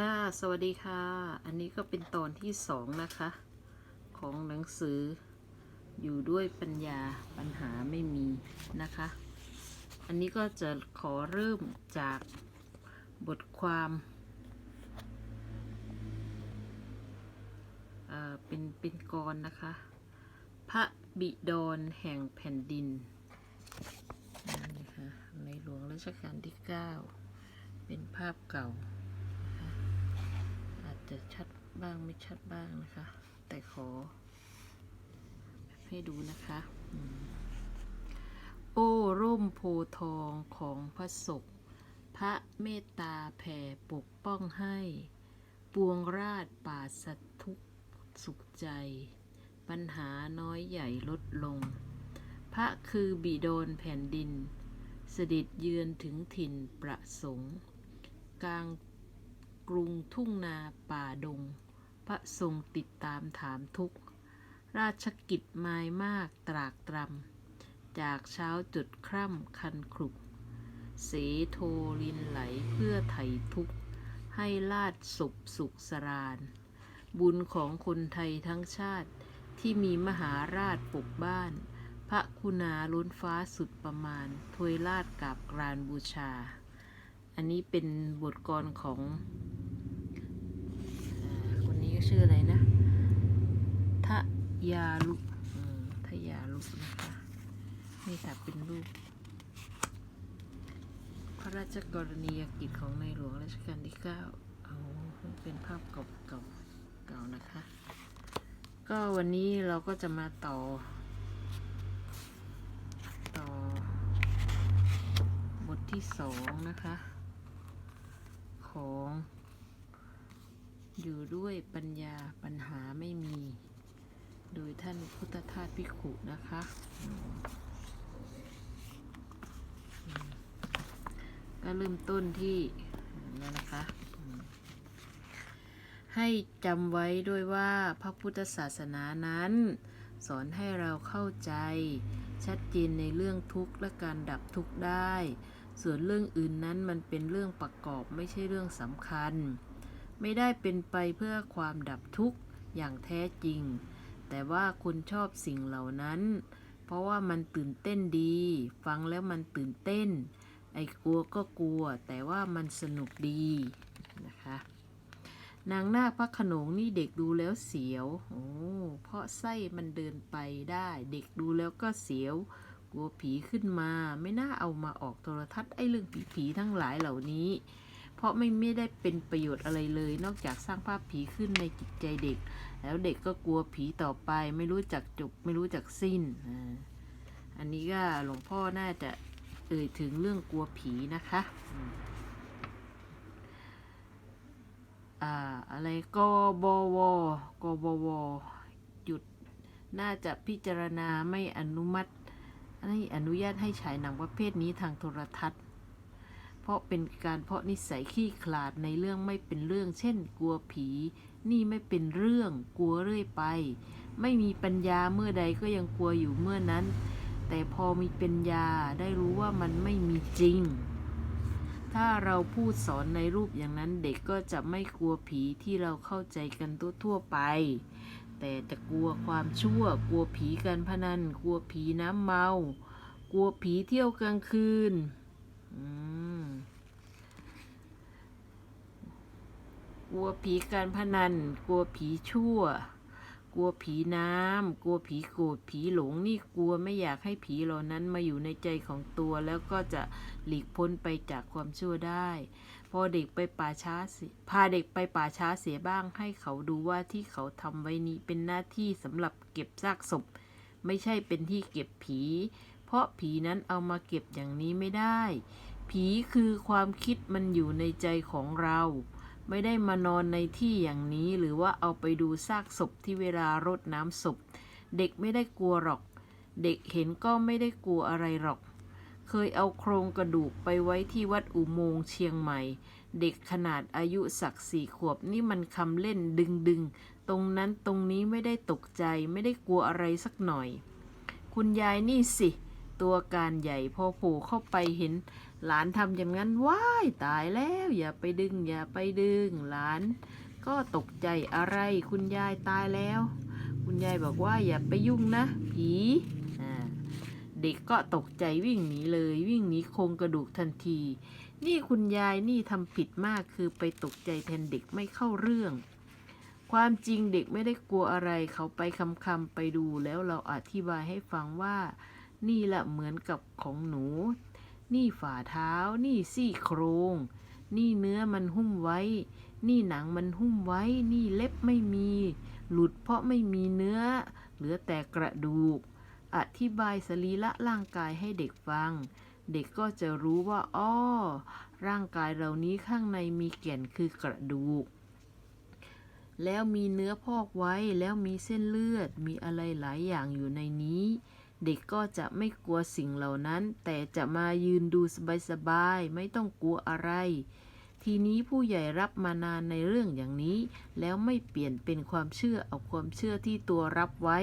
ค่ะ สวัสดีค่ะ อันนี้ก็เป็นตอนที่สองนะคะ ของหนังสืออยู่ด้วยปัญญาปัญหาไม่มีนะคะ อันนี้ก็จะขอเริ่มจากบทความเอ่อเป็นเป็นกรนะคะ พระบิดรแห่งแผ่นดินนี่ค่ะในหลวงรัชกาลที่ 9 เป็นภาพเก่าอา จะชัดบ้างไม่ชัดบ้างนะคะ แต่ขอ ให้ดูนะคะอโอ้ร่มโพธิ์ทองของพระศกพระเมตตาแผ่ปกป้องให้ ปวงราชป่าสัตทุกสุขใจ ปัญหาน้อยใหญ่ลดลง พระคือบิดรแผ่นดิน เสด็จเยือนถึงถิ่นประสงค์ กลาง กรุงทุ่งนาป่าดง พระทรงติดตามถามทุก ราชกิจมายมากตรากตรำ จากเช้าจุดคร่ำคันครุก เสโทลินไหลเพื่อไถ่ทุกข์ให้ลาดสุขสุขสราน บุญของคนไทยทั้งชาติที่มีมหาราชปกบ้าน พระคุณาล้นฟ้าสุดประมาณถวยลาดกับกรานบูชา อันนี้เป็นบทกรของอาคนนี้ก็ ชื่ออะไรนะทะยาลุกทะยาลุกนะคะนี่ค่ะเป็นรูป พระราชกรณียกิจของในหลวงรัชกาลที่9เอาเป็นภาพเก่าๆเก่านะคะ ก็วันนี้เราก็จะมาต่อ ต่อบทที่สองนะคะ ของ อยู่ด้วยปัญญาปัญหาไม่มี โดยท่านพุทธทาสพิขุนะคะ ก็เริ่มต้นที่นั่นนะคะ ให้จำไว้ด้วยว่าพระพุทธศาสนานั้น สอนให้เราเข้าใจ ชัดเจนในเรื่องทุกข์และการดับทุกข์ได้ ส่วนเรื่องอื่นนั้นมันเป็นเรื่องประกอบไม่ใช่เรื่องสำคัญ ไม่ได้เป็นไปเพื่อความดับทุกข์อย่างแท้จริง แต่ว่าคุณชอบสิ่งเหล่านั้น เพราะว่ามันตื่นเต้นดี ฟังแล้วมันตื่นเต้น ไอ้กลัวก็กลัว แต่ว่ามันสนุกดีนะคะนางนาคพระขนงนี่เด็กดูแล้วเสียว โอ้เพราะไส้มันเดินไปได้ เด็กดูแล้วก็เสียว กลัวผีขึ้นมา ไม่น่าเอามาออกโทรทัศน์ไอ้เรื่องผีๆทั้งหลายเหล่านี้ เพราะไม่ไม่ได้เป็นประโยชน์อะไรเลย นอกจากสร้างภาพผีขึ้นในจิตใจเด็ก แล้วเด็กก็กลัวผีต่อไป ไม่รู้จักจบไม่รู้จักสิ้นอันนี้ก็หลวงพ่อน่าจะเอ่ยถึงเรื่องกลัวผีนะคะอืมอ่าอะไรกบวกบวหยุดน่าจะพิจารณาไม่อนุมัติให้อนุญาตให้ฉายหนังประเภทนี้ทางโทรทัศน์ เพราะเป็นการเพราะนิสัยขี้ขลาดในเรื่องไม่เป็นเรื่อง เช่น กลัวผี นี่ไม่เป็นเรื่อง กลัวเรื่อยไป ไม่มีปัญญาเมื่อใดก็ยังกลัวอยู่เมื่อนั้น แต่พอมีปัญญาได้รู้ว่ามันไม่มีจริง ถ้าเราพูดสอนในรูปอย่างนั้นเด็กก็จะไม่กลัวผีที่เราเข้าใจกันทั่วๆไป แต่จะกลัวความชั่ว กลัวผีการพนัน กลัวผีน้ำเมา กลัวผีเที่ยวกลางคืนอืม กลัวผีการพนัน กลัวผีชั่ว กลัวผีน้ำ กลัวผีโกรธผีหลงนี่กลัวไม่อยากให้ผีเหล่านั้นมาอยู่ในใจของตัวแล้วก็จะหลีกพ้นไปจากความชั่วได้ พอเด็กไปป่าช้าพาเด็กไปป่าช้าเสียบ้างให้เขาดูว่าที่เขาทำไว้นี้เป็นหน้าที่สำหรับเก็บซากศพ ไม่ใช่เป็นที่เก็บผี เพราะผีนั้นเอามาเก็บอย่างนี้ไม่ได้ ผีคือความคิดมันอยู่ในใจของเรา ไม่ได้มานอนในที่อย่างนี้หรือว่าเอาไปดูซากศพที่เวลารดน้ำศพ เด็กไม่ได้กลัวหรอก เด็กเห็นก็ไม่ได้กลัวอะไรหรอก เคยเอาโครงกระดูกไปไว้ที่วัดอุโมงค์เชียงใหม่ เด็กขนาดอายุสักสี่ขวบนี่มันคำเล่นดึงดึงๆตรงนั้นตรงนี้ไม่ได้ตกใจไม่ได้กลัวอะไรสักหน่อย คุณยายนี่สิ ตัวการใหญ่พอผล่เข้าไปเห็น หลานทำอย่างนั้นว้ายตายแล้วอย่าไปดึงอย่าไปดึง หลาน ก็ตกใจอะไรคุณยายตายแล้ว คุณยายบอกว่าอย่าไปยุ่งนะผีเด็กก็ตกใจวิ่งหนีเลยวิ่งหนีโครงกระดูกทันที นี่คุณยายนี่ทำผิดมากคือไปตกใจแทนเด็กไม่เข้าเรื่อง ความจริงเด็กไม่ได้กลัวอะไรเขาไปคำคำไปดูแล้วเราอธิบายให้ฟังว่า นี่แหละเหมือนกับของหนู นี่ฝ่าเท้า นี่ซี่โครง นี่เนื้อมันหุ้มไว้ นี่หนังมันหุ้มไว้ นี่เล็บไม่มี หลุดเพราะไม่มีเนื้อ เหลือแต่กระดูก อธิบายสรีระร่างกายให้เด็กฟัง เด็กก็จะรู้ว่า อ้อ ร่างกายเรานี้ข้างในมีแก่นคือกระดูก แล้วมีเนื้อพอกไว้ แล้วมีเส้นเลือด มีอะไรหลายอย่างอยู่ในนี้ เด็กก็จะไม่กลัวสิ่งเหล่านั้น แต่จะมายืนดูสบายๆ ไม่ต้องกลัวอะไร ทีนี้ผู้ใหญ่รับมานานในเรื่องอย่างนี้ แล้วไม่เปลี่ยนเป็นความเชื่อเอาความเชื่อที่ตัวรับไว้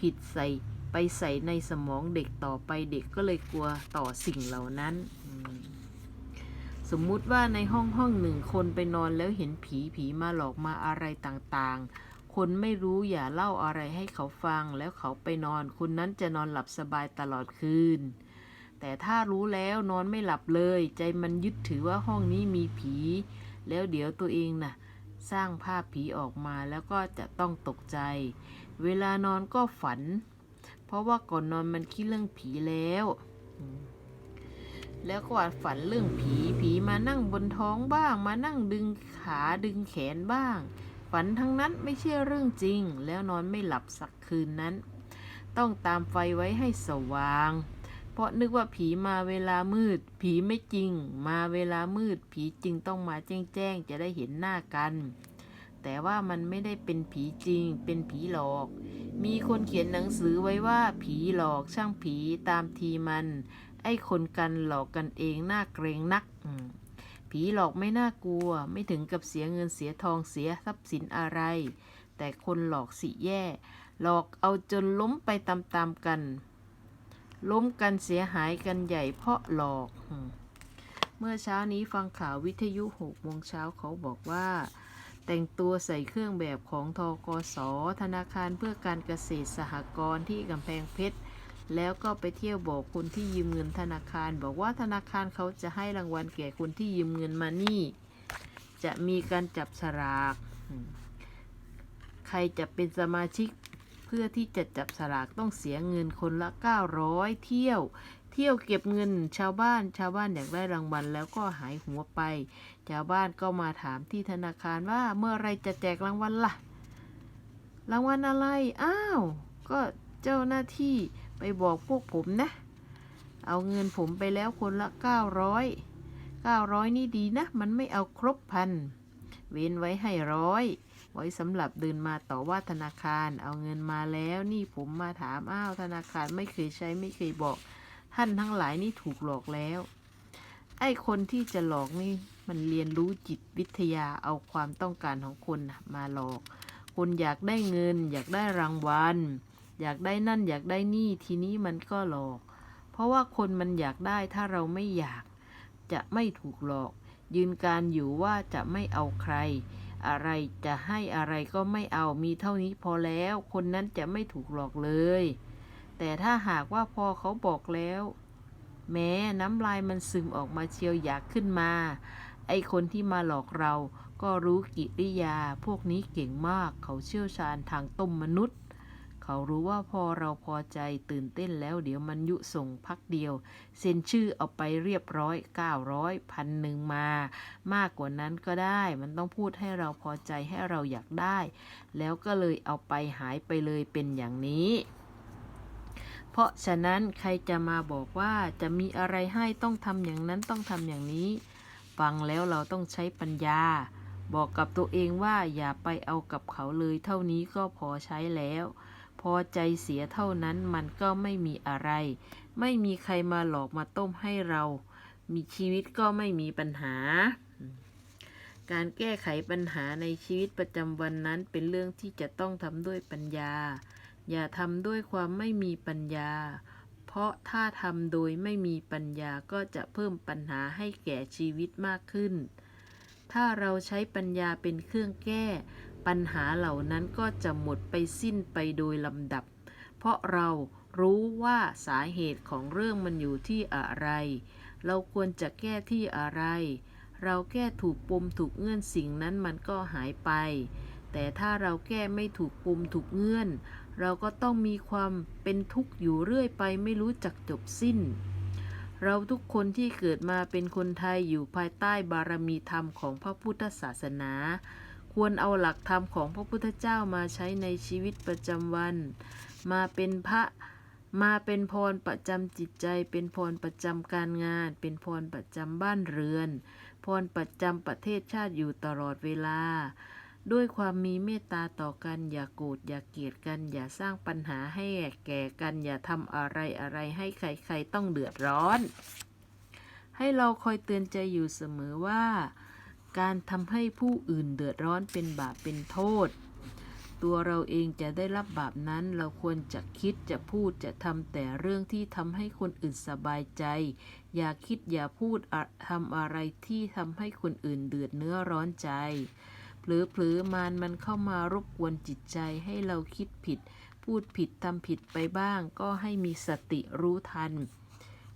ผิดใส่ไปใส่ในสมองเด็กต่อไปเด็กก็เลยกลัวต่อสิ่งเหล่านั้น สมมุติว่าในห้องห้องหนึ่งคนไปนอนแล้วเห็นผีผีมาหลอกมาอะไรต่างๆ คนไม่รู้อย่าเล่าอะไรให้เขาฟังแล้วเขาไปนอนคนนั้นจะนอนหลับสบายตลอดคืน แต่ถ้ารู้แล้วนอนไม่หลับเลย ใจมันยึดถือว่าห้องนี้มีผี แล้วเดี๋ยวตัวเองน่ะ สร้างภาพผีออกมาแล้วก็จะต้องตกใจ เวลานอนก็ฝัน เพราะว่าก่อนนอนมันคิดเรื่องผีแล้ว แล้วก็ฝันเรื่องผีผีมานั่งบนท้องบ้าง มานั่งดึงขาดึงแขนบ้าง ฝันทั้งนั้นไม่ใช่เรื่องจริง แล้วนอนไม่หลับสักคืนนั้น ต้องตามไฟไว้ให้สว่าง เพราะนึกว่าผีมาเวลามืด ผีไม่จริง มาเวลามืด ผีจริงต้องมาแจ้งๆจะได้เห็นหน้ากัน แต่ว่ามันไม่ได้เป็นผีจริง เป็นผีหลอก มีคนเขียนหนังสือไว้ว่าผีหลอกช่างผีตามทีมัน ไอ้คนกันหลอกกันเองน่าเกรงนักอื ผีหลอกไม่น่ากลัว ไม่ถึงกับเสียเงินเสียทองเสียทรัพย์สินอะไร แต่คนหลอกสิแย่ หลอกเอาจนล้มไปตามๆกัน ล้มกันเสียหายกันใหญ่เพราะหลอก เมื่อเช้านี้ฟังข่าววิทยุหกโมงเช้าเขาบอกว่า แต่งตัวใส่เครื่องแบบของทกส ธนาคารเพื่อการเกษตรสหกรณ์ที่กำแพงเพชร แล้วก็ไปเที่ยวบอกคนที่ยืมเงินธนาคาร บอกว่าธนาคารเขาจะให้รางวัลแก่คนที่ยืมเงินมานี่ จะมีการจับฉลาก ใครจะเป็นสมาชิกเพื่อที่จะจับฉลากต้องเสียเงินคนละ 900 เที่ยว เที่ยวเก็บเงินชาวบ้าน ชาวบ้านอยากได้รางวัลแล้วก็หายหัวไป ชาวบ้านก็มาถามที่ธนาคารว่าเมื่อไรจะแจกรางวัลล่ะ รางวัลอะไร อ้าว ก็เจ้าหน้าที่ ไปบอกพวกผมนะ เอาเงินผมไปแล้วคนละ 900 900 นี่ดีนะ มันไม่เอาครบพัน เว้นไว้ให้ร้อย ไว้สำหรับเดินมาต่อว่าธนาคาร เอาเงินมาแล้วนี่ผมมาถาม อ้าว ธนาคารไม่เคยใช้ไม่เคยบอก ท่านทั้งหลายนี่ถูกหลอกแล้ว ไอ้คนที่จะหลอกนี่มันเรียนรู้จิตวิทยาเอาความต้องการของคนมาหลอก คนอยากได้เงิน อยากได้รางวัล อยากได้นั่นอยากได้นี่ทีนี้มันก็หลอก เพราะว่าคนมันอยากได้ถ้าเราไม่อยาก จะไม่ถูกหลอก ยืนการอยู่ว่าจะไม่เอาใคร อะไรจะให้อะไรก็ไม่เอามีเท่านี้พอแล้ว คนนั้นจะไม่ถูกหลอกเลย แต่ถ้าหากว่าพอเขาบอกแล้ว แม้น้ำลายมันซึมออกมาเชียวอยากขึ้นมา ไอคนที่มาหลอกเราก็รู้กิริยา พวกนี้เก่งมากเขาเชี่ยวชาญทางต้มมนุษย์ เขารู้ว่าพอเราพอใจตื่นเต้นแล้วเดี๋ยวมันยุส่งพักเดียว เซ็นชื่อเอาไปเรียบร้อย 900พันหนึ่งมา มากกว่านั้นก็ได้ มันต้องพูดให้เราพอใจให้เราอยากได้ แล้วก็เลยเอาไปหายไปเลยเป็นอย่างนี้เพราะฉะนั้นใครจะมาบอกว่าจะมีอะไรให้ต้องทำอย่างนั้นต้องทำอย่างนี้ ฟังแล้วเราต้องใช้ปัญญา บอกกับตัวเองว่าอย่าไปเอากับเขาเลยเท่านี้ก็พอใช้แล้ว พอใจเสียเท่านั้นมันก็ไม่มีอะไร ไม่มีใครมาหลอกมาต้มให้เรา มีชีวิตก็ไม่มีปัญหา การแก้ไขปัญหาในชีวิตประจำวันนั้นเป็นเรื่องที่จะต้องทำด้วยปัญญา อย่าทำด้วยความไม่มีปัญญา เพราะถ้าทำโดยไม่มีปัญญาก็จะเพิ่มปัญหาให้แก่ชีวิตมากขึ้น ถ้าเราใช้ปัญญาเป็นเครื่องแก้ ปัญหาเหล่านั้นก็จะหมดไปสิ้นไปโดยลำดับ เพราะเรารู้ว่าสาเหตุของเรื่องมันอยู่ที่อะไร เราควรจะแก้ที่อะไร เราแก้ถูกปมถูกเงื่อนสิ่งนั้นมันก็หายไป แต่ถ้าเราแก้ไม่ถูกปมถูกเงื่อน เราก็ต้องมีความเป็นทุกข์อยู่เรื่อยไปไม่รู้จักจบสิ้น เราทุกคนที่เกิดมาเป็นคนไทยอยู่ภายใต้บารมีธรรมของพระพุทธศาสนา ควรเอาหลักธรรมของพระพุทธเจ้ามาใช้ในชีวิตประจำวัน มาเป็นพระมาเป็นพรประจำจิตใจ เป็นพรประจำการงาน เป็นพรประจำบ้านเรือน พรประจำประเทศชาติอยู่ตลอดเวลา ด้วยความมีเมตตาต่อกัน อย่าโกรธอย่าเกลียดกัน อย่าสร้างปัญหาให้แก่กัน อย่าทำอะไรอะไรให้ใครๆต้องเดือดร้อน ให้เราคอยเตือนใจอยู่เสมอว่า การทำให้ผู้อื่นเดือดร้อนเป็นบาปเป็นโทษ ตัวเราเองจะได้รับบาปนั้นเราควรจะคิดจะพูดจะทำแต่เรื่องที่ทำให้คนอื่นสบายใจ อย่าคิดอย่าพูดทำอะไรที่ทำให้คนอื่นเดือดเนื้อร้อนใจเผลอๆมานมันเข้ามารบกวนจิตใจให้เราคิดผิด พูดผิดทำผิดไปบ้าง ก็ให้มีสติรู้ทัน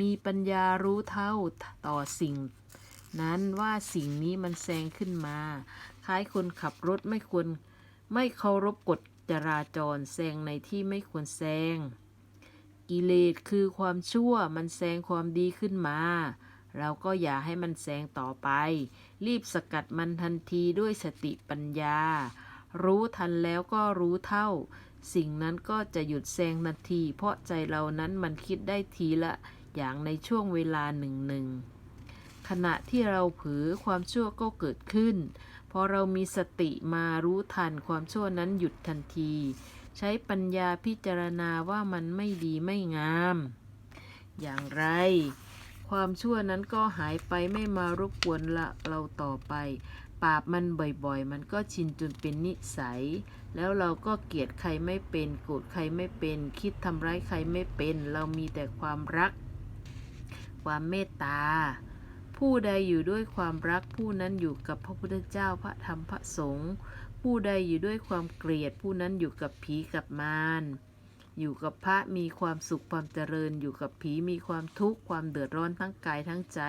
มีปัญญารู้เท่าต่อสิ่ง นั้นว่าสิ่งนี้มันแซงขึ้นมา คล้ายคนขับรถไม่ควรไม่เคารพกฎจราจรแซงในที่ไม่ควรแซง กิเลสคือความชั่วมันแซงความดีขึ้นมา เราก็อย่าให้มันแซงต่อไป รีบสกัดมันทันทีด้วยสติปัญญา รู้ทันแล้วก็รู้เท่า สิ่งนั้นก็จะหยุดแซงนาที เพราะใจเรานั้นมันคิดได้ทีละอย่างในช่วงเวลาหนึ่งหนึ่ง ขณะที่เราเผลอความชั่วก็เกิดขึ้น พอเรามีสติมารู้ทันความชั่วนั้นหยุดทันที ใช้ปัญญาพิจารณาว่ามันไม่ดีไม่งาม อย่างไร ความชั่วนั้นก็หายไปไม่มารบกวนละเราต่อไปปราบมันบ่อยๆ มันก็ชินจนเป็นนิสัย แล้วเราก็เกลียดใครไม่เป็น โกรธใครไม่เป็น คิดทำร้ายใครไม่เป็น เรามีแต่ความรัก ความเมตตา ผู้ใดอยู่ด้วยความรักผู้นั้นอยู่กับพระพุทธเจ้าพระธรรมพระสงฆ์ผู้ใดอยู่ด้วยความเกลียดผู้นั้นอยู่กับผีกับมารอยู่กับพระมีความสุขความเจริญ อยู่กับผีมีความทุกข์ความเดือดร้อนทั้งกายทั้งใจ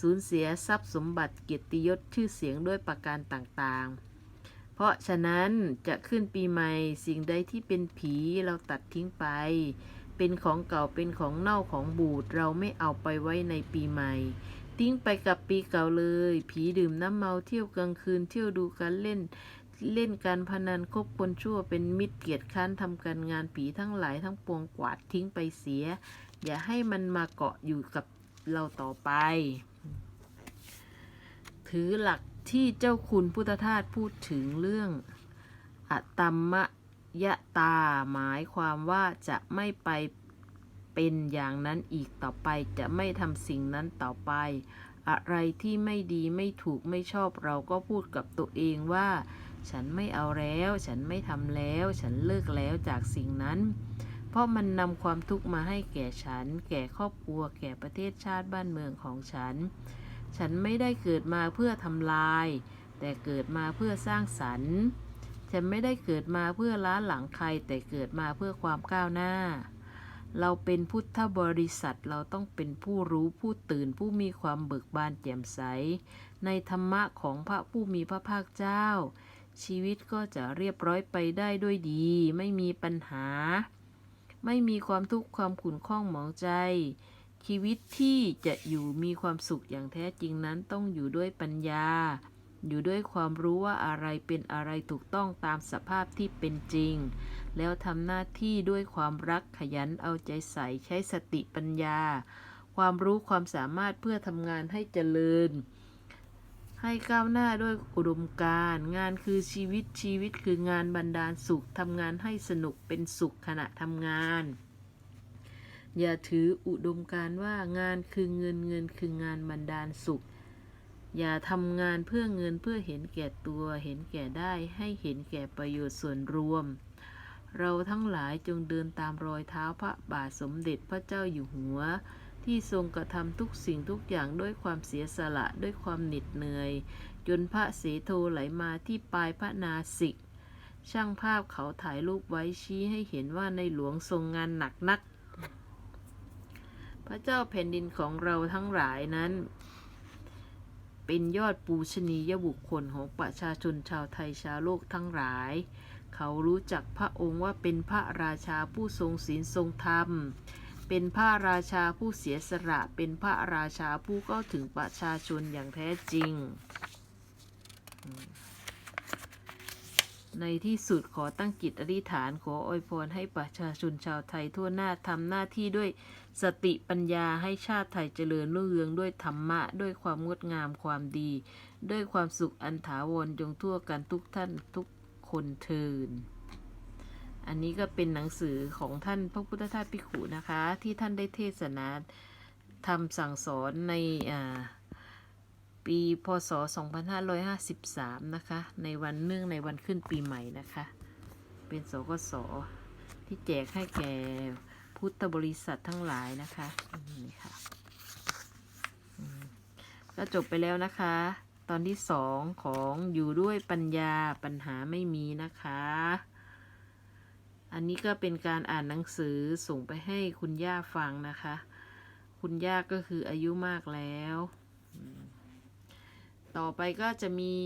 สูญเสียทรัพย์สมบัติเกียรติยศชื่อเสียงด้วยประการต่างๆ เพราะฉะนั้นจะขึ้นปีใหม่สิ่งใดที่เป็นผีเราตัดทิ้งไป เป็นของเก่าเป็นของเน่าของบูดเราไม่เอาไปไว้ในปีใหม่ ทิ้งไปกับปีเก่าเลย ผีดื่มน้ำเมาเที่ยวกลางคืนเที่ยวดูการเล่น เล่นการพนันคบคนชั่วเป็นมิตรเกียรติค้านทำการงานผีทั้งหลายทั้งปวงกวาดทิ้งไปเสีย อย่าให้มันมาเกาะอยู่กับเราต่อไป ถือหลักที่เจ้าคุณพุทธทาสพูดถึงเรื่องอะตัมมยตาหมายความว่าจะไม่ไป เป็นอย่างนั้นอีกต่อไปจะไม่ทำสิ่งนั้นต่อไป อะไรที่ไม่ดีไม่ถูกไม่ชอบเราก็พูดกับตัวเองว่า ฉันไม่เอาแล้ว ฉันไม่ทำแล้ว ฉันเลิกแล้วจากสิ่งนั้น เพราะมันนำความทุกข์มาให้แก่ฉัน แก่ครอบครัว แก่ประเทศชาติบ้านเมืองของฉัน ฉันไม่ได้เกิดมาเพื่อทำลาย แต่เกิดมาเพื่อสร้างสรรค์ ฉันไม่ได้เกิดมาเพื่อล้าหลังใคร แต่เกิดมาเพื่อความก้าวหน้า เราเป็นพุทธบริษัทเราต้องเป็นผู้รู้ผู้ตื่นผู้มีความเบิกบานแจ่มใส ในธรรมะของพระผู้มีพระภาคเจ้า ชีวิตก็จะเรียบร้อยไปได้ด้วยดี ไม่มีปัญหา ไม่มีความทุกข์ความขุ่นข้องหมองใจ ชีวิตที่จะอยู่มีความสุขอย่างแท้จริงนั้นต้องอยู่ด้วยปัญญา อยู่ด้วยความรู้ว่าอะไรเป็นอะไรถูกต้องตามสภาพที่เป็นจริง แล้วทำหน้าที่ด้วยความรักขยันเอาใจใส่ใช้สติปัญญา ความรู้ความสามารถเพื่อทำงานให้เจริญ ให้ก้าวหน้าด้วยอุดมการงานคือชีวิตชีวิตคืองานบรรดาลสุขทำงานให้สนุกเป็นสุขขณะทำงาน อย่าถืออุดมการว่างานคือเงินเงินคืองานบรรดาลสุข อย่าทำงานเพื่อเงินเพื่อเห็นแก่ตัว เห็นแก่ได้ให้เห็นแก่ประโยชน์ส่วนรวม เราทั้งหลายจงเดินตามรอยเท้าพระบาทสมเด็จพระเจ้าอยู่หัว ที่ทรงกระทำทุกสิ่งทุกอย่างด้วยความเสียสละด้วยความเหน็ดเหนื่อย จนพระเสโทไหลมาที่ปลายพระนาสิก ช่างภาพเขาถ่ายรูปไว้ชี้ให้เห็นว่าในหลวงทรงงานหนักนัก พระเจ้าแผ่นดินของเราทั้งหลายนั้น เป็นยอดปูชนียบุคคลของประชาชนชาวไทยชาวโลกทั้งหลาย เขารู้จักพระองค์ว่าเป็นพระราชาผู้ทรงศีลทรงธรรม เป็นพระราชาผู้เสียสละ เป็นพระราชาผู้เข้าถึงประชาชนอย่างแท้จริง ในที่สุดขอตั้งจิตอธิษฐานขออวยพรให้ประชาชนชาวไทยทั่วหน้าทำหน้าที่ด้วย สติปัญญาให้ชาติไทยเจริญรุ่งเรืองด้วยธรรมะ ด้วยความงดงามความดี ด้วยความสุขอันถาวรจงทั่วกันทุกท่านทุกคนเทินอันนี้ก็เป็นหนังสือของท่านพระพุทธทาสภิขุนะคะ ที่ท่านได้เทศนาทำสั่งสอนในปีพศ 2553 นะคะ ในวันเนื่องในวันขึ้นปีใหม่นะคะ เป็นสกสที่แจกให้แก่ พุทธบริษัททั้งหลายนะคะนี่ค่ะก็จบไปแล้วนะคะ ตอนที่สองของอยู่ด้วยปัญญาปัญหาไม่มีนะคะ อันนี้ก็เป็นการอ่านหนังสือส่งไปให้คุณย่าฟังนะคะ คุณย่าก็คืออายุมากแล้ว ต่อไปก็จะมี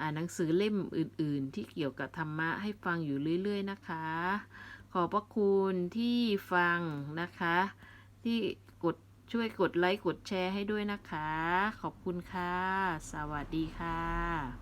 อ่านหนังสือเล่มอื่น ๆ ที่เกี่ยวกับธรรมะให้ฟังอยู่เรื่อย ๆ นะคะ ขอบพระคุณที่ฟังนะคะ ที่กดช่วยกดไลค์กดแชร์ให้ด้วยนะคะ ขอบคุณค่ะ สวัสดีค่ะ